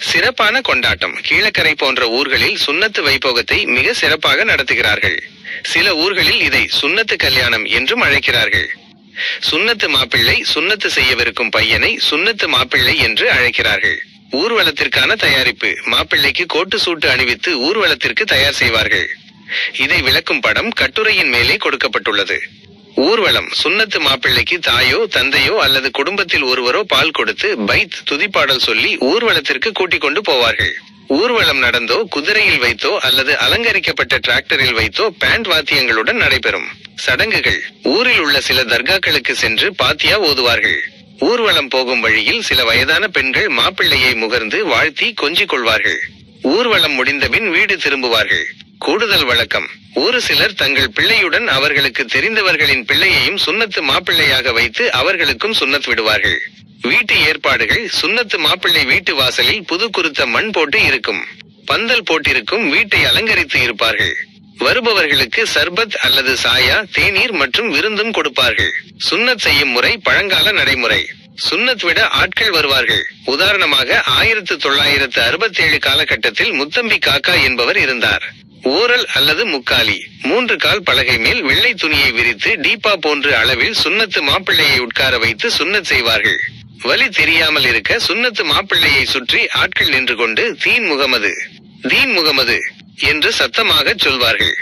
சிறப்பான கொண்டாட்டம். கீழக்கரை போன்ற ஊர்களில் சுண்ணத்து வைபோகத்தை மிக சிறப்பாக நடத்துகிறார்கள். சில ஊர்களில் இதை சுன்னத்து கல்யாணம் என்றும் அழைக்கிறார்கள். சுன்னத்து மாப்பிள்ளை சுன்னத்து செய்யவிருக்கும் பையனை சுன்னத்து மாப்பிள்ளை என்று அழைக்கிறார்கள். ஊர்வலத்திற்கான தயாரிப்பு. மாப்பிள்ளைக்கு கோட்டு சூட்டு அணிவித்து ஊர்வலத்திற்கு தயார் செய்வார்கள். இதை விளக்கும் படம் கட்டுரையின் மேலே கொடுக்கப்பட்டுள்ளது. ஊர்வலம் சுன்னத்து மாப்பிள்ளைக்கு தாயோ தந்தையோ அல்லது குடும்பத்தில் ஒருவரோ பால் கொடுத்து பைத் துதிப்பாடல் சொல்லி ஊர்வலத்திற்கு கூட்டிக் கொண்டு போவார்கள். ஊர்வலம் நடந்தோ குதிரையில் வைத்தோ அல்லது அலங்கரிக்கப்பட்ட டிராக்டரில் வைத்தோ பேண்ட் வாத்தியங்களுடன் நடைபெறும். சடங்குகள். ஊரில் உள்ள சில தர்காக்களுக்கு சென்று பாத்தியா ஓதுவார்கள். ஊர்வலம் போகும் வழியில் சில வயதான பெண்கள் மாப்பிள்ளையை முகர்ந்து வாழ்த்தி கொஞ்சிக் கொள்வார்கள். ஊர்வலம் முடிந்தபின் வீடு திரும்புவார்கள். கூடுதல் வழக்கம். ஒரு சிலர் தங்கள் பிள்ளையுடன் அவர்களுக்கு தெரிந்தவர்களின் பிள்ளையையும் சுன்னத்து மாப்பிள்ளையாக வைத்து அவர்களுக்கும் சுன்னத் விடுவார்கள். வீட்டு ஏற்பாடுகள் சுன்னத்து மாப்பிள்ளை வீட்டு வாசலில் புது குருத்த மண் போட்டு இருக்கும். பந்தல் போட்டிருக்கும் வீட்டை அலங்கரித்து இருப்பார்கள். வருபவர்களுக்கு சர்பத் அல்லது சாயா தேநீர் மற்றும் விருந்தும் கொடுப்பார்கள். சுன்னத் செய்யும் முறை பழங்கால நடைமுறை. சுண்ணத் விட ஆட்கள் வருவார்கள். உதாரணமாக ஆயிரத்து தொள்ளாயிரத்து அறுபத்தி ஏழு காலகட்டத்தில் முத்தம்பி காக்கா என்பவர் இருந்தார். ஓரல் அல்லது முக்காலி. மூன்று கால் பலகை மேல் வெள்ளை துணியை விரித்து டீப்பா போன்ற அளவில் சுன்னத்து மாப்பிள்ளையை உட்கார வைத்து சுண்ணத் செய்வார்கள். வலி தெரியாமல் இருக்க சுன்னத்து மாப்பிள்ளையை சுற்றி ஆட்கள் நின்று கொண்டு தீன் முகமது தீன் முகமது என்று சத்தமாக சொல்வார்கள்.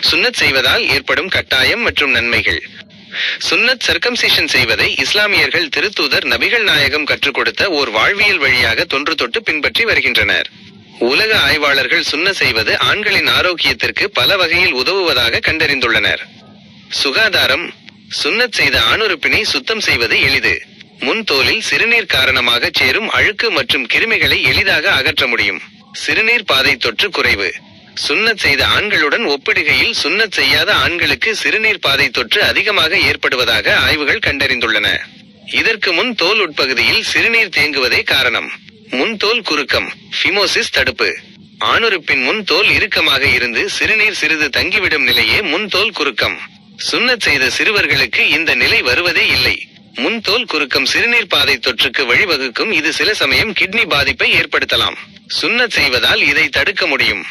சுன்னத் செய்வதால் ஏற்படும் கட்டாயம் மற்றும் நன்மைகள். சுன்னத் சர்க்கம்சிஷன் செய்வதை இஸ்லாமியர்கள் திருத்தூதர் நபிகள் நாயகம் கற்றுக் கொடுத்த ஓர் வாழ்வியல் வழியாக தொன்று தொட்டு பின்பற்றி வருகின்றனர். உலக ஆய்வாளர்கள் சுண்ண செய்வது ஆண்களின் ஆரோக்கியத்திற்கு பல வகையில் உதவுவதாக கண்டறிந்துள்ளனர். சுகாதாரம் சுண்ணத் செய்த ஆணுறுப்பினை சுத்தம் செய்வது எளிது. முன் தோலில் சிறுநீர் காரணமாக சேரும் அழுக்கு மற்றும் கிருமிகளை எளிதாக அகற்ற முடியும். சிறுநீர் பாதை தொற்று குறைவு. சுண்ணத் செய்த ஆண்களுடன் ஒப்பிடுகையில் சுண்ணத் செய்யாத ஆண்களுக்கு சிறுநீர் பாதை தொற்று அதிகமாக ஏற்படுவதாக ஆய்வுகள் கண்டறிந்துள்ளன. இதற்கு முன் தோல் உட்பகுதியில் சிறுநீர் தேங்குவதே காரணம். முன்தோல் குறுக்கம் பிமோசிஸ் தடுப்பு. ஆணுறுப்பின் முன் தோல் இறுக்கமாக இருந்து சிறுநீர் சிறிது தங்கிவிடும் நிலையே முன்தோல் குறுக்கம். சுண்ணச் செய்த சிறுவர்களுக்கு இந்த நிலை வருவதே இல்லை. முன்தோல் குறுக்கம் சிறுநீர் பாதை தொற்றுக்கு வழிவகுக்கும். இது சில சமயம் கிட்னி பாதிப்பை ஏற்படுத்தலாம். சுண்ணச் செய்வதால் இதை தடுக்க முடியும்.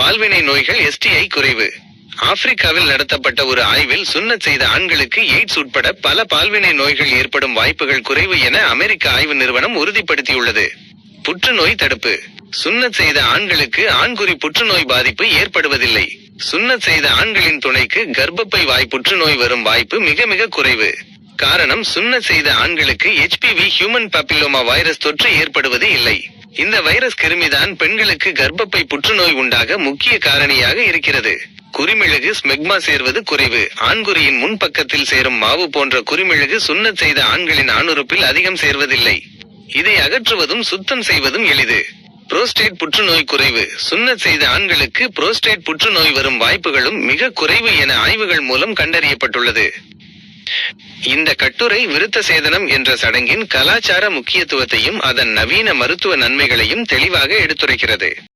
பால்வினை நோய்கள் எஸ்டிஐ குறைவு. ஆப்பிரிக்காவில் நடத்தப்பட்ட ஒரு ஆய்வில் சுண்ணச் செய்த ஆண்களுக்கு எய்ட்ஸ் உட்பட பல பால்வினை நோய்கள் ஏற்படும் வாய்ப்புகள் குறைவு என அமெரிக்க ஆய்வு நிறுவனம் உறுதிப்படுத்தியுள்ளது. புற்றுநோய் தடுப்பு. சுண்ணத் செய்த ஆண்களுக்கு ஆண்குறி புற்றுநோய் பாதிப்பு ஏற்படுவதில்லை. சுண்ணத் செய்த ஆண்களின் துணைக்கு கர்ப்பப்பை வாய் புற்றுநோய் வரும் வாய்ப்பு மிக மிக குறைவு. காரணம் சுண்ணத் செய்த ஆண்களுக்கு ஹெச்பிவி ஹியூமன் பாப்பிலோமா வைரஸ் தொற்று ஏற்படுவது இல்லை. இந்த வைரஸ் கிருமிதான் பெண்களுக்கு கர்ப்பப்பை புற்றுநோய் உண்டாக முக்கிய காரணியாக இருக்கிறது. குரிமிளகு ஸ்மெக்மா சேர்வது குறைவு. ஆண்குறியின் முன்பக்கத்தில் சேரும் மாவு போன்ற குரிமிளகு சுண்ணத் செய்த ஆண்களின் ஆணுறுப்பில் அதிகம் சேர்வதில்லை. இதை அகற்றுவதும் சுத்தம் செய்வதும் எளிது. புரோஸ்டேட் புற்றுநோய் குறைவு. சுன்னத் செய்த ஆண்களுக்கு புரோஸ்டேட் புற்றுநோய் வரும் வாய்ப்புகளும் மிக குறைவு என ஆய்வுகள் மூலம் கண்டறியப்பட்டுள்ளது. இந்த கட்டுரை விருத்த சேதனம் என்ற சடங்கின் கலாச்சார முக்கியத்துவத்தையும் அதன் நவீன மருத்துவ நன்மைகளையும் தெளிவாக எடுத்துரைக்கிறது.